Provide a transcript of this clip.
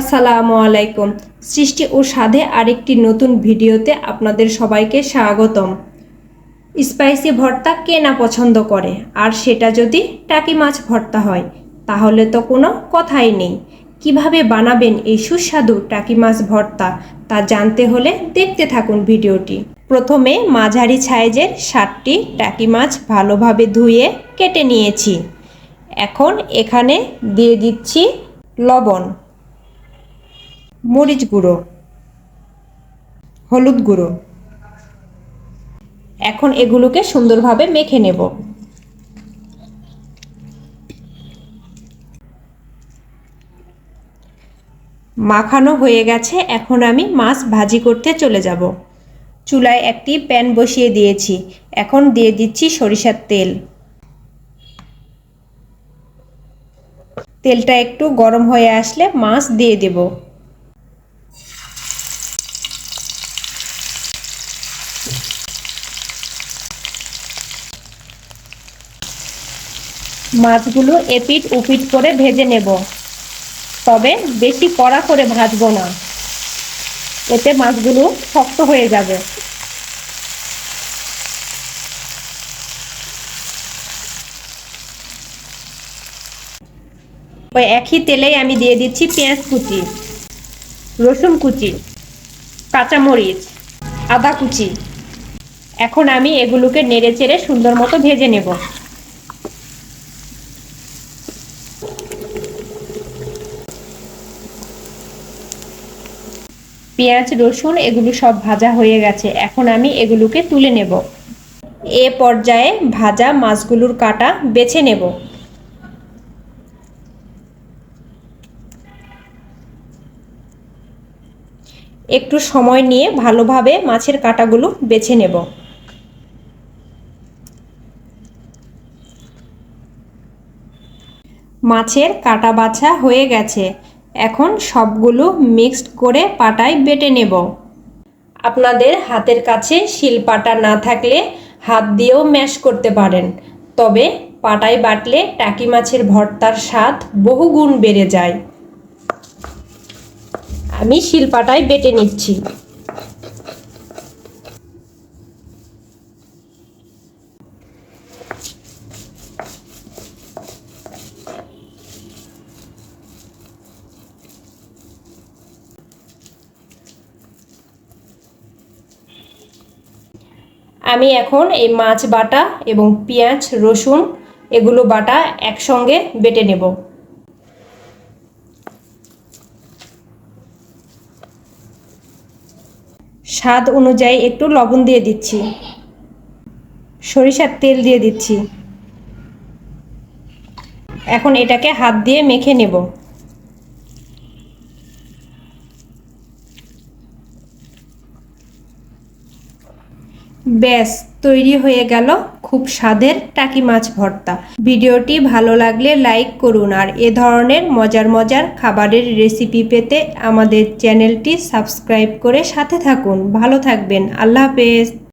আসসালামু আলাইকুম। সৃষ্টি ও স্বাদে আরেকটি নতুন ভিডিওতে আপনাদের সবাইকে স্বাগতম। স্পাইসি ভর্তা কে না পছন্দ করে? আর সেটা যদি টাকি মাছ ভর্তা হয়, তাহলে তো কোনো কথাই নেই। কীভাবে বানাবেন এই সুস্বাদু টাকি মাছ ভর্তা, তা জানতে হলে দেখতে থাকুন ভিডিওটি। প্রথমে মাঝারি সাইজের ষাটটি টাকি মাছ ভালোভাবে ধুয়ে কেটে নিয়েছি। এখন এখানে দিয়ে দিচ্ছি লবণ। মরিচ গুঁড়ো, হলুদ গুঁড়ো। এখন এগুলোকে সুন্দরভাবে মেখে নেব। মাখানো হয়ে গেছে, এখন আমি মাছ ভাজি করতে চলে যাব। চুলায় একটি প্যান বসিয়ে দিয়েছি, এখন দিয়ে দিচ্ছি সরিষার তেল। তেলটা একটু গরম হয়ে আসলে মাছ দিয়ে দেব। মাছগুলো এপিট উপিট করে ভেজে নেব। তবে বেশি কড়া করে ভাজবো না। এতে মাছগুলো শক্ত হয়ে যাবে। ওই একই তেলেই আমি দিয়ে দিচ্ছি পেঁয়াজ কুচি, রসুন কুচি, কাঁচামরিচ, আদা কুচি। এখন আমি এগুলোকে নেড়ে চেড়ে সুন্দর মতো ভেজে নেব। পেঁয়াজ, রসুন, এগুলো সব ভাজা হয়ে গেছে। এখন আমি এগুলোকে তুলে নেব। এ পর্যায়ে ভাজা মাছগুলোর কাটা বেছে নেব। একটু সময় নিয়ে ভালোভাবে মাছের কাটাগুলো বেছে নেব। মাছের কাটা বাছা হয়ে গেছে। এখন সবগুলো মিক্সড করে পাটায় বেটে নেব। আপনাদের হাতের কাছে শিলপাটা না থাকলে হাত দিয়েও ম্যাশ করতে পারেন, তবে পাটায় বাটলে টাকি মাছের ভর্তার স্বাদ বহুগুণ বেড়ে যায়। আমি শিলপাটায় বেটে নিচ্ছি। আমি এখন এই মাছ বাটা এবং পেঁয়াজ, রসুন এগুলো বাটা একসঙ্গে বেটে নেব। স্বাদ অনুযায়ী একটু লবণ দিয়ে দিচ্ছি। সরিষার তেল দিয়ে দিচ্ছি। এখন এটাকে হাত দিয়ে মেখে নেব। ব্যাস, তৈরি হয়ে গেল খুব স্বাদের টাকি মাছ ভর্তা। ভিডিওটি ভালো লাগলে লাইক করুন আর এ ধরনের মজার মজার খাবারের রেসিপি পেতে আমাদের চ্যানেলটি সাবস্ক্রাইব করে সাথে থাকুন। ভালো থাকবেন। আল্লাহ হাফেজ।